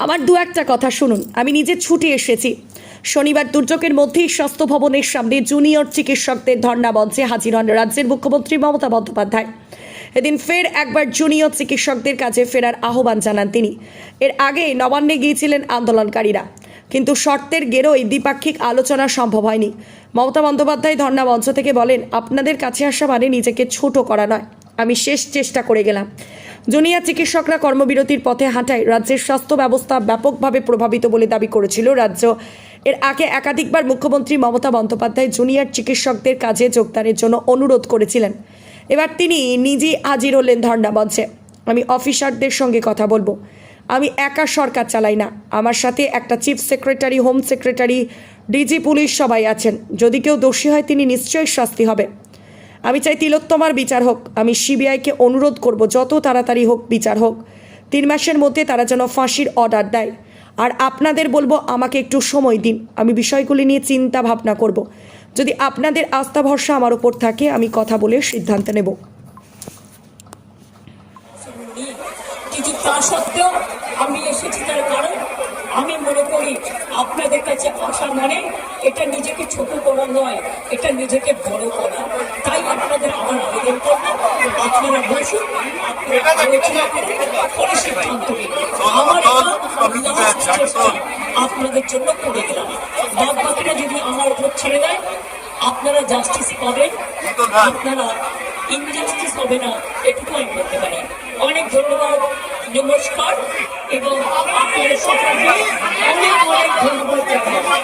আমার দু একটা কথা শুনুন। আমি নিজে ছুটে এসেছি। শনিবার দুর্যোগের মধ্যেই স্বাস্থ্য ভবনের সামনে জুনিয়র চিকিৎসকদের ধর্ণা মঞ্চে হাজির হন রাজ্যের মুখ্যমন্ত্রী মমতা বন্দ্যোপাধ্যায়। এদিন ফের একবার জুনিয়র চিকিৎসকদের কাছে ফেরার আহ্বান জানান তিনি। এর আগে নবান্নে গিয়েছিলেন আন্দোলনকারীরা। কিন্তু শর্তের গেরোয় দ্বিপাক্ষিক আলোচনা সম্ভব হয়নি। মমতা বন্দ্যোপাধ্যায় ধর্ণা মঞ্চ থেকে বলেন, আপনাদের কাছে আসা মানে নিজেকে ছোট করা নয়। আমি শেষ চেষ্টা করে গেলাম। জুনিয়র চিকিৎসকরা কর্মবিরতির পথে হাঁটায়। রাজ্যের স্বাস্থ্য ব্যবস্থা ব্যাপকভাবে প্রভাবিত বলে দাবি করেছিল রাজ্য। এর আগে একাধিকবার মুখ্যমন্ত্রী মমতা বন্দ্যোপাধ্যায় জুনিয়র চিকিৎসকদের কাজে যোগদানের জন্য অনুরোধ করেছিলেন। এবার তিনি নিজেই হাজির হলেন ধর্ণামঞ্চে আমি অফিসারদের সঙ্গে কথা বলব। আমি একা সরকার চালাই না। আমার সাথে একটা chief secretary, home secretary, DG police সবাই আছেন। যদি কেউ দোষী হয়, তিনি নিশ্চয়ই শাস্তি হবে। আমি চাই তিলোত্তমার বিচার হোক। আমি সিবিআইকে অনুরোধ করব, যত তাড়াতাড়ি হোক বিচার হোক। তিন মাসের মধ্যে তারা যেন ফাঁসির অর্ডার দেয়। আর আপনাদের বলব, আমাকে একটু সময় দিন। আমি বিষয়গুলি নিয়ে চিন্তা ভাবনা করব। যদি আপনাদের আস্থা ভরসা আমার উপর থাকে, আমি কথা বলে সিদ্ধান্ত নেব। কিন্তু তা সত্ত্বেও আমি এসেছি তার কারণ আমি মনে করি আপনাদের কাছে আসা মানে এটা নিজেকে ছোট করা নয়, এটা নিজেকে বড় করা তাই আপনাদের আমার আবেদন করব আপনারা বসুন আপনারা আলোচনা করুন পরে সিদ্ধান্ত নিন আমার কাজ আমি last চেষ্টা আপনাদের জন্য করে বাকিটা যদি আমার উপর ছেড়ে দেয়, আপনারা জাস্টিস পাবেন, আপনারা ইনজাস্টিস হবে না, এটুকু আমি বলতে পারি। অনেক ধন্যবাদ, নমস্কার, এবং আপনাদের সকলকে অনেক অনেক ধন্যবাদ জানাই।